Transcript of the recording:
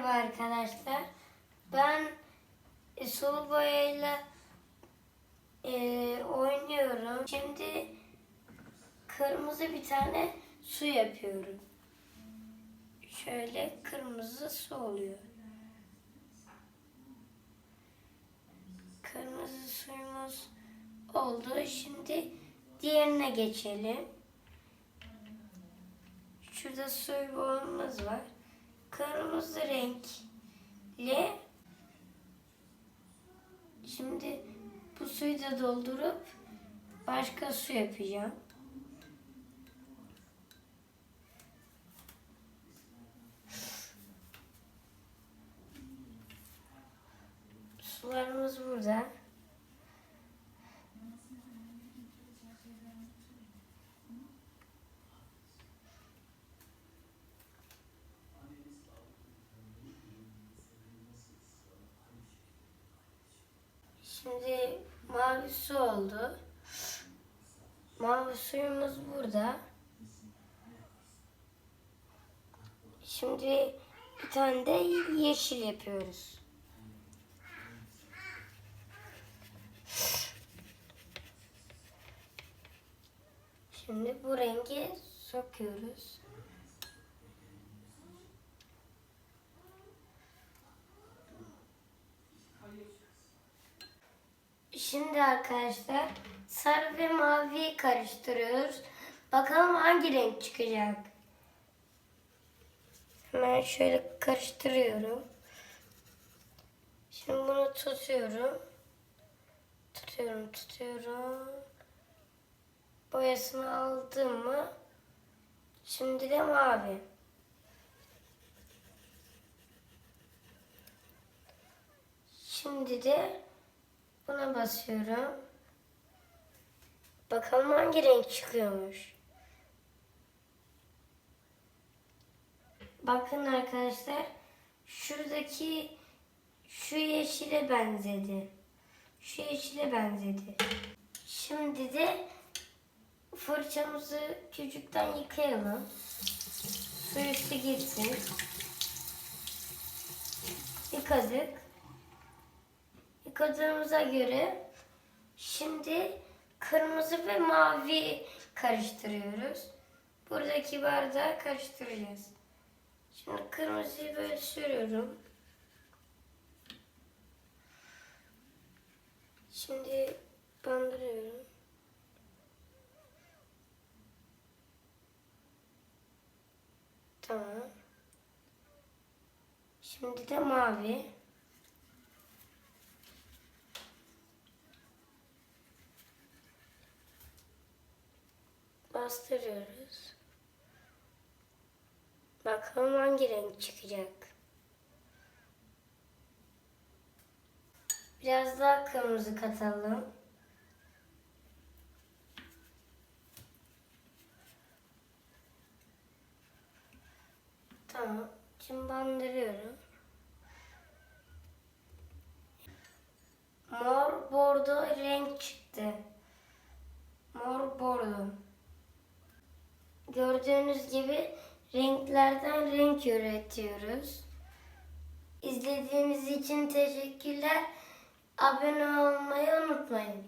Merhaba arkadaşlar. Ben e, sulu boyayla e, oynuyorum. Şimdi kırmızı bir tane su yapıyorum. Şöyle kırmızı su oluyor. Kırmızı suyumuz oldu. Şimdi diğerine geçelim. Şurada suyu boğumuz var. Kırmızı renkli. Şimdi bu suyu da doldurup başka su yapacağım. Sularımız burada. Şimdi mavi su oldu. Mavi suyumuz burada. Şimdi bir tane de yeşil yapıyoruz. Şimdi bu rengi sokuyoruz. Şimdi arkadaşlar sarı ve maviyi karıştırıyoruz. Bakalım hangi renk çıkacak. Hemen şöyle karıştırıyorum. Şimdi bunu tutuyorum. Tutuyorum, tutuyorum. Boyasını aldım mı? Şimdi de mavi. Şimdi de Buna basıyorum. Bakalım hangi renk çıkıyormuş. Bakın arkadaşlar. Şuradaki şu yeşile benzedi. Şu yeşile benzedi. Şimdi de fırçamızı küçükten yıkayalım. Su üstü gitsin. Yıkadık yıkadığımıza göre şimdi kırmızı ve mavi karıştırıyoruz. Buradaki bardağı karıştıracağız. Şimdi kırmızıyı böyle sürüyorum. Şimdi bandırıyorum. Tamam. Şimdi de mavi. Bastırıyoruz. Bakalım hangi renk çıkacak. Biraz daha kırmızı katalım. Tamam. Şimdi bandırıyorum. Mor bordo renk çıktı. Mor bordo. Gördüğünüz gibi renklerden renk üretiyoruz. İzlediğiniz için teşekkürler. Abone olmayı unutmayın.